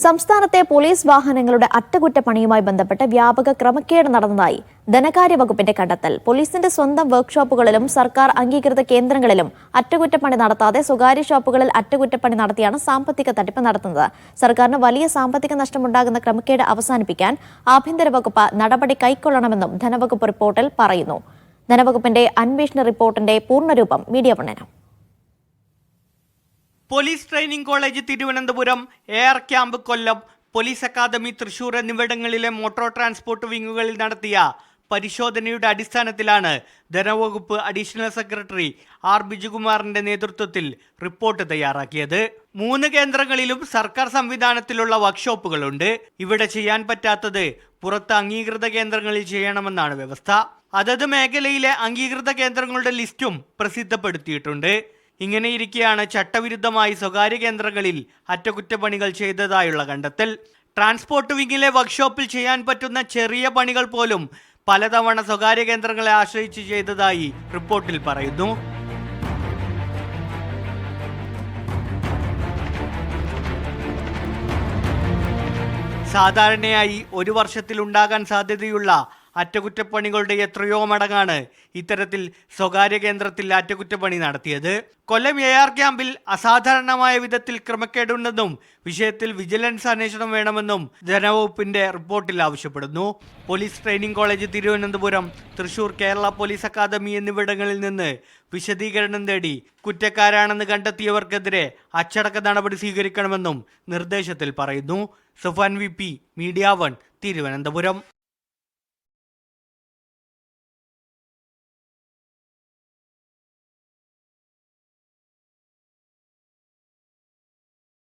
സംസ്ഥാനത്തെ പോലീസ് വാഹനങ്ങളുടെ അറ്റകുറ്റപ്പണിയുമായി ബന്ധപ്പെട്ട് വ്യാപക ക്രമക്കേട് നടന്നതായി ധനകാര്യ വകുപ്പിന്റെ കണ്ടെത്തൽ. പോലീസിന്റെ സ്വന്തം വർക്ക്ഷോപ്പുകളിലും സർക്കാർ അംഗീകൃത കേന്ദ്രങ്ങളിലും അറ്റകുറ്റപ്പണി നടത്താതെ സ്വകാര്യ ഷോപ്പുകളിൽ അറ്റകുറ്റപ്പണി നടത്തിയാണ് സാമ്പത്തിക തട്ടിപ്പ് നടത്തുന്നത്. സർക്കാരിന് വലിയ സാമ്പത്തിക നഷ്ടമുണ്ടാകുന്ന ക്രമക്കേട് അവസാനിപ്പിക്കാൻ ആഭ്യന്തര വകുപ്പ് നടപടി കൈക്കൊള്ളണമെന്നും ധനവകുപ്പ് റിപ്പോർട്ടിൽ പറയുന്നു. ധനവകുപ്പിന്റെ അന്വേഷണ റിപ്പോർട്ടിന്റെ പൂർണരൂപം media വണ്ണനം. Police training college Thiruvananthapuram air camp Kollam police academy Thrissur എന്നിവിടങ്ങളിലെ മോട്ടോർ ട്രാൻസ്പോർട്ട് വിങ്ങുകളിൽ നടത്തിയ പരിശോധനയുടെ അടിസ്ഥാനത്തിലാണ് ധനവകുപ്പ് അഡീഷണൽ സെക്രട്ടറി ആർ. ബിജുകുമാറിന്റെ നേതൃത്വത്തിൽ റിപ്പോർട്ട് തയ്യാറാക്കിയത്. മൂന്ന് കേന്ദ്രങ്ങളിലും സർക്കാർ സംവിധാനത്തിലുള്ള വർക്ക്ഷോപ്പുകളുണ്ട്. ഇവിടെ ചെയ്യാൻ പറ്റാത്തത് പുറത്ത് അംഗീകൃത കേന്ദ്രങ്ങളിൽ ചെയ്യണമെന്നാണ് വ്യവസ്ഥ. അതത് മേഖലയിലെ അംഗീകൃത കേന്ദ്രങ്ങളുടെ ലിസ്റ്റും പ്രസിദ്ധപ്പെടുത്തിയിട്ടുണ്ട്. ഇങ്ങനെയിരിക്കെയാണ് ചട്ടവിരുദ്ധമായി സ്വകാര്യ കേന്ദ്രങ്ങളിൽ അറ്റകുറ്റപ്പണികൾ ചെയ്തതായുള്ള കണ്ടെത്തൽ. ട്രാൻസ്പോർട്ട് വിങ്ങിലെ വർക്ക്ഷോപ്പിൽ ചെയ്യാൻ പറ്റുന്ന ചെറിയ പണികൾ പോലും പലതവണ സ്വകാര്യ കേന്ദ്രങ്ങളെ ആശ്രയിച്ച് ചെയ്തതായി റിപ്പോർട്ടിൽ പറയുന്നു. സാധാരണയായി ഒരു വർഷത്തിൽ ഉണ്ടാകാൻ സാധ്യതയുള്ള അറ്റകുറ്റപ്പണികളുടെ എത്രയോ മടങ്ങാണ് ഇത്തരത്തിൽ സ്വകാര്യ കേന്ദ്രത്തിൽ അറ്റകുറ്റപ്പണി നടത്തിയത്. കൊല്ലം എ ആർ ക്യാമ്പിൽ അസാധാരണമായ വിധത്തിൽ ക്രമക്കേടുണ്ടെന്നും വിഷയത്തിൽ വിജിലൻസ് അന്വേഷണം വേണമെന്നും ധനവകുപ്പിന്റെ റിപ്പോർട്ടിൽ ആവശ്യപ്പെടുന്നു. Police training college Thiruvananthapuram Thrissur Kerala police academy എന്നിവിടങ്ങളിൽ നിന്ന് വിശദീകരണം തേടി കുറ്റക്കാരാണെന്ന് കണ്ടെത്തിയവർക്കെതിരെ അച്ചടക്ക നടപടി സ്വീകരിക്കണമെന്നും നിർദ്ദേശത്തിൽ പറയുന്നു. Sufan V P Media One Thiruvananthapuram.